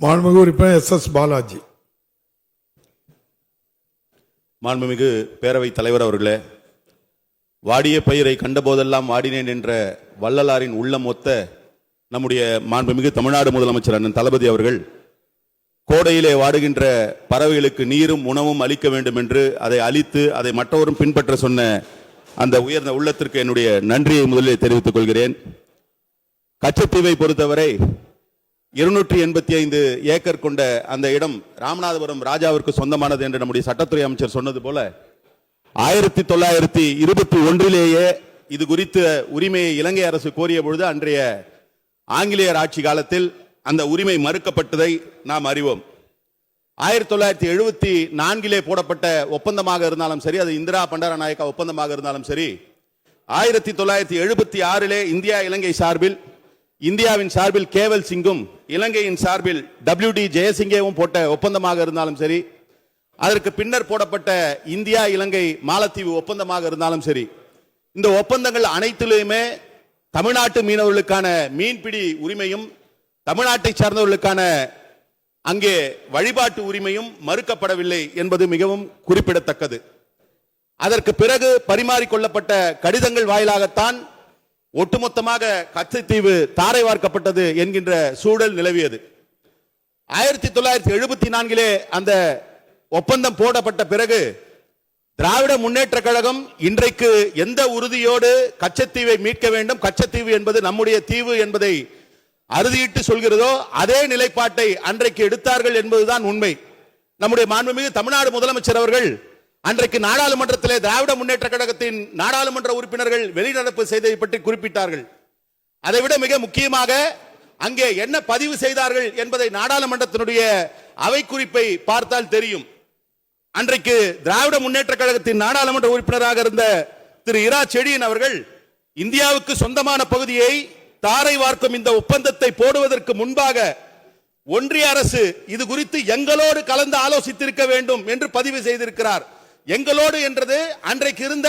மாண்புமிகு உறுப்பினர் S S Balaji. மாண்புமிகு பேரவைத் தலைவர் அவர்களே வாடிய பயிரை கண்டபோதெல்லாம் வாடினேன் என்ற வள்ளலாரின் உள்ளம் ஒத்த நம்முடைய மாண்புமிகு தமிழ்நாடு முதலமைச்சர் அண்ணன் தளபதி அவர்கள் கோடையிலே வாடுகின்ற பறவைகளுக்கு நீரும் உணவும் அளிக்க வேண்டும் என்று அதை அளித்து அதை மற்றவரும் பின்பற்ற சொன்ன அந்த உயர்ந்த உள்ளத்திற்கு என்னுடைய நன்றியை முதலில் தெரிவித்துக் கொள்கிறேன். கச்சத்தீவை பொறுத்தவரை இருநூற்றி எண்பத்தி ஐந்து ஏக்கர் கொண்ட அந்த இடம் ராமநாதபுரம் ராஜாவிற்கு சொந்தமானது என்று நம்முடைய சட்டத்துறை அமைச்சர் சொன்னது போல ஆயிரத்தி தொள்ளாயிரத்தி இருபத்தி ஒன்றிலேயே இது குறித்த உரிமையை இலங்கை அரசு கோரிய பொழுது அன்றைய ஆங்கிலேயர் ஆட்சி காலத்தில் அந்த உரிமை மறுக்கப்பட்டதை நாம் அறிவோம். ஆயிரத்தி தொள்ளாயிரத்தி எழுபத்தி நான்கிலே போடப்பட்ட ஒப்பந்தமாக இருந்தாலும் சரி அது இந்திரா பண்டாரநாயக்கா ஒப்பந்தமாக இருந்தாலும் சரி ஆயிரத்தி தொள்ளாயிரத்தி எழுபத்தி ஆறிலே இந்தியா இலங்கை சார்பில் இந்தியாவின் சார்பில் கேவல் சிங்கும் இலங்கையின் சார்பில் டபிள்யூ டி ஜெயசிங்கேவும் போட்ட ஒப்பந்தமாக இருந்தாலும் சரி அதற்கு பின்னர் போடப்பட்ட இந்தியா இலங்கை மாலத்தீவு ஒப்பந்தமாக இருந்தாலும் சரி இந்த ஒப்பந்தங்கள் அனைத்திலுமே தமிழ்நாட்டு மீனவர்களுக்கான மீன்பிடி உரிமையும் தமிழ்நாட்டை சார்ந்தவர்களுக்கான அங்கே வழிபாட்டு உரிமையும் மறுக்கப்படவில்லை என்பது மிகவும் குறிப்பிடத்தக்கது. அதற்கு பிறகு பரிமாறிக்கொள்ளப்பட்ட கடிதங்கள் வாயிலாகத்தான் ஒட்டுமொத்தமாக கச்சத்தீவு தாரை வார்க்கப்பட்டது என்கின்ற சூழல் நிலவியது. ஆயிரத்தி தொள்ளாயிரத்தி எழுபத்தி நான்கிலே அந்த ஒப்பந்தம் போடப்பட்ட பிறகு திராவிட முன்னேற்ற கழகம் இன்றைக்கு எந்த உறுதியோடு கச்சத்தீவை மீட்க வேண்டும் கச்சத்தீவு என்பது நம்முடைய தீவு என்பதை அறுதியிட்டு சொல்கிறதோ அதே நிலைப்பாட்டை அன்றைக்கு எடுத்தார்கள் என்பதுதான் உண்மை. நம்முடைய மாண்புமிகு தமிழ்நாடு முதலமைச்சர் அவர்கள் அன்றைக்கு நாடாளுமன்றத்திலே திராவிட முன்னேற்ற கழகத்தின் நாடாளுமன்ற உறுப்பினர்கள் வெளிநடப்பு செய்ததை பற்றி குறிப்பிட்டார்கள். அதைவிட மிக முக்கியமாக அங்கே என்ன பதிவு செய்தார்கள் என்பதை நாடாளுமன்றத்தினுடைய அவை குறிப்பை பார்த்தால் தெரியும். அன்றைக்கு திராவிட முன்னேற்ற கழகத்தின் நாடாளுமன்ற உறுப்பினராக இருந்த திரு இரா செடியன் அவர்கள் இந்தியாவுக்கு சொந்தமான பகுதியை தாரை வார்க்கும் இந்த ஒப்பந்தத்தை போடுவதற்கு முன்பாக ஒன்றிய அரசு இது குறித்து எங்களோடு கலந்து ஆலோசித்திருக்க வேண்டும் என்று பதிவு செய்திருக்கிறார். எங்களோடு என்றது அன்றைக்கு இருந்த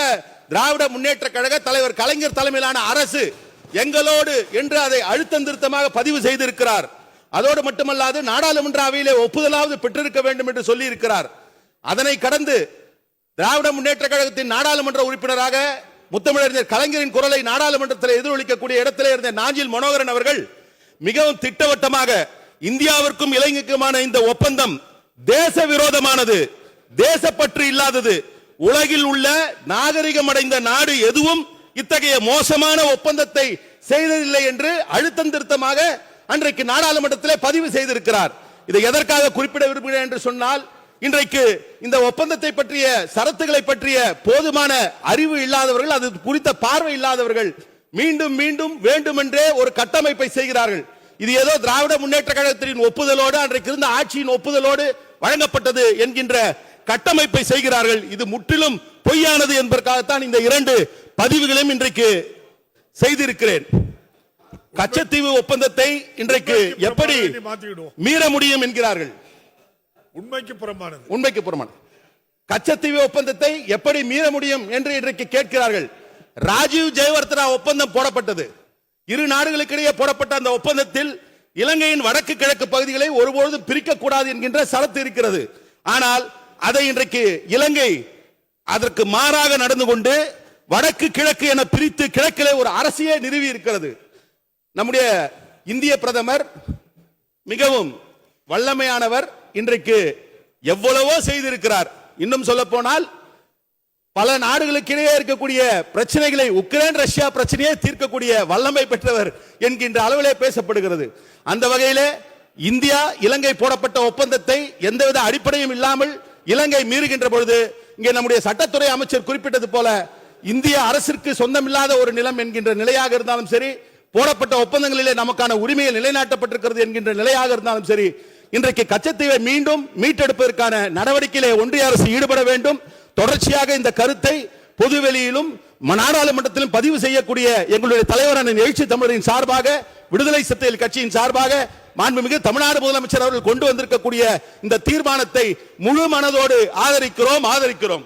திராவிட முன்னேற்ற கழக தலைவர் கலைஞர் தலைமையிலான அரசு எங்களோடு என்று அதை அழுத்தம் திருத்தமாக பதிவு செய்திருக்கிறார். அதோடு மட்டுமல்லாது நாடாளுமன்ற அவையிலே ஒப்புதலாவது பெற்றிருக்க வேண்டும் என்று சொல்லி இருக்கிறார் அதனை கடந்து திராவிட முன்னேற்ற கழகத்தின் நாடாளுமன்ற உறுப்பினராக முத்தமிழறிஞர் கலைஞரின் குரலை நாடாளுமன்றத்தில் எதிரொலிக்கக்கூடிய இடத்திலே இருந்த நாஞ்சில் மனோகரன் அவர்கள் மிகவும் திட்டவட்டமாக இந்தியாவிற்கும் இலங்கைக்குமான இந்த ஒப்பந்தம் தேச விரோதமானது. தேசப்பற்று இல்லாதது. உலகில் உள்ள நாகரிகம் அடைந்த நாடு எதுவும் இத்தகைய மோசமான ஒப்பந்தத்தை செய்ததில்லை என்று அழுத்தம் திருத்தமாக அன்றைக்கு நாடாளுமன்றத்திலே பதிவு செய்திருக்கிறார். இதை எதற்காக குறிப்பிட விரும்புகிறேன் என்று சொன்னால் இன்றைக்கு இந்த ஒப்பந்தத்தை பற்றிய சரத்துகளை பற்றிய போதுமான அறிவு இல்லாதவர்கள் அது குறித்த பார்வை இல்லாதவர்கள் மீண்டும் மீண்டும் வேண்டுமென்றே ஒரு கட்டமைப்பை செய்கிறார்கள். இது ஏதோ திராவிட முன்னேற்ற கழகத்தின் ஒப்புதலோடு அன்றைக்கு இருந்த ஆட்சியின் ஒப்புதலோடு வழங்கப்பட்டது என்கின்ற கட்டமைப்பை செய்கிறார்கள். இது முற்றிலும் பொய்யானது என்பதற்காகத்தான் இந்த இரண்டு பதிவுகளையும் இன்றைக்கு செய்திருக்கிறேன். கச்சத்தீவு ஒப்பந்தத்தை இன்றைக்கு எப்படி மீற முடியும் என்கிறார்கள்? உண்மைக்கு புறம்பானது உண்மைக்கு புறமான கச்சத்தீவு ஒப்பந்தத்தை எப்படி மீற முடியும் என்று இன்றைக்கு கேட்கிறார்கள். ராஜீவ் ஜெயவர்தனா ஒப்பந்தம் போடப்பட்டது. இரு நாடுகளுக்கிடையே போடப்பட்ட அந்த ஒப்பந்தத்தில் இலங்கையின் வடக்கு கிழக்கு பகுதிகளை ஒருபொழுதும் பிரிக்க கூடாது என்கின்ற சரத்து இருக்கிறது. ஆனால் அதை இன்றைக்கு இலங்கை அதற்கு மாறாக நடந்து கொண்டு வடக்கு கிழக்கு என பிரித்து கிழக்கிலே ஒரு அரசியே நிறுவி இருக்கிறது. நம்முடைய இந்திய பிரதமர் மிகவும் வல்லமையானவர் இன்றைக்கு எவ்வளவோ செய்திருக்கிறார். இன்னும் சொல்ல போனால் பல நாடுகளுக்கு இடையே இருக்கக்கூடிய பிரச்சனைகளை உக்ரைன் ரஷ்யா பிரச்சனையை தீர்க்கக்கூடிய வல்லமை பெற்றவர் என்கின்ற அளவிலே பேசப்படுகிறது. அந்த வகையிலே இந்தியா இலங்கை போடப்பட்ட ஒப்பந்தத்தை எந்தவித அடிப்படையும் இல்லாமல் இலங்கை மீறுகின்ற பொழுது இங்கே நம்முடைய சட்டத்துறை அமைச்சர் குறிப்பிட்டது போல இந்திய அரசிற்கு சொந்தமில்லாத ஒரு நிலம் என்கின்ற நிலையாக இருந்தாலும் சரி போடப்பட்ட ஒப்பந்தங்களிலே நமக்கான உரிமைகள் நிலைநாட்டப்பட்டிருக்கிறது என்கின்ற நிலையாக இருந்தாலும் சரி இன்றைக்கு கச்சத்தீவை மீண்டும் மீட்டெடுப்பதற்கான நடவடிக்கையிலே ஒன்றிய அரசு ஈடுபட வேண்டும். தொடர்ச்சியாக இந்த கருத்தை பொதுவெளியிலும் நாடாளுமன்றத்திலும் பதிவு செய்யக்கூடிய எங்களுடைய தலைவரான எழுச்சி தமிழரின் சார்பாக விடுதலை சத்தியல் கட்சியின் சார்பாக மாண்புமிகு தமிழ்நாடு முதலமைச்சர் அவர்கள் கொண்டு வந்திருக்கக்கூடிய இந்த தீர்மானத்தை முழு மனதோடு ஆதரிக்கிறோம் ஆதரிக்கிறோம்.